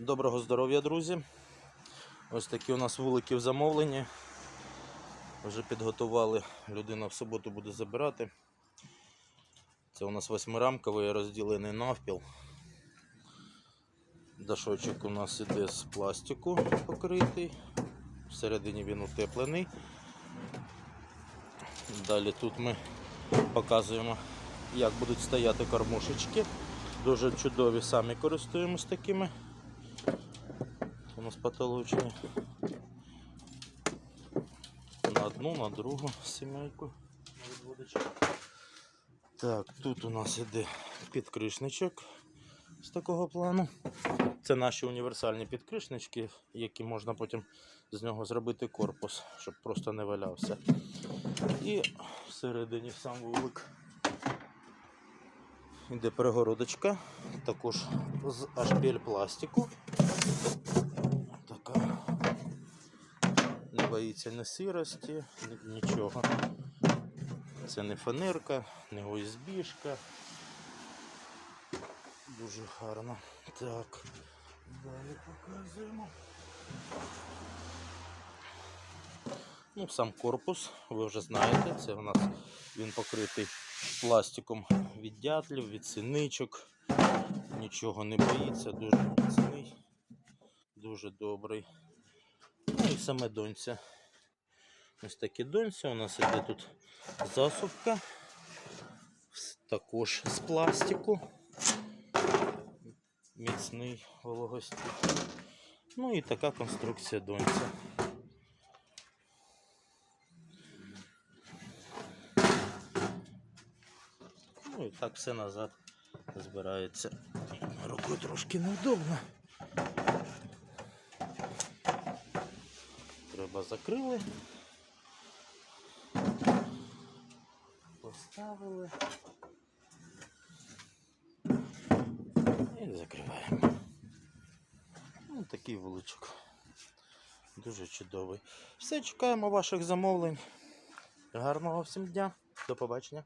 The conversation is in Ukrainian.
Доброго здоров'я, друзі. Ось такі у нас вулики в замовленні. Вже підготували. Людина в суботу буде забирати. Це у нас восьмирамковий розділений навпіл. Дашочок у нас іде з пластику покритий. Всередині він утеплений. Далі тут ми показуємо, як будуть стояти кормушечки. Дуже чудові, самі користуємось такими. У нас потолочні. На одну, на другу сімейку на відводочок. Так, тут у нас іде підкришничок з такого плану. Це наші універсальні підкришнички, які можна потім з нього зробити корпус, щоб просто не валявся. І всередині сам вулик. Іде перегородочка, також з HPL пластику. Така. Не боїться ні сирості, нічого. Це не фанерка, не ОСБшка. Дуже гарно. Так, далі показуємо. Ну, сам корпус, ви вже знаєте, це у нас він покритий пластиком від дятлів, від синичок. Нічого не боїться, дуже міцний, дуже добрий. Ну і саме донця. Ось такі донця. У нас іде тут засувка, також з пластику. Міцний вологостійкий. Ну і така конструкція донця. Ну і так все назад збирається. Рукою трошки неудобно. Треба закрили. Поставили. І закриваємо. Ну, такий вуличок. Дуже чудовий. Все, чекаємо ваших замовлень. Гарного всім дня. До побачення.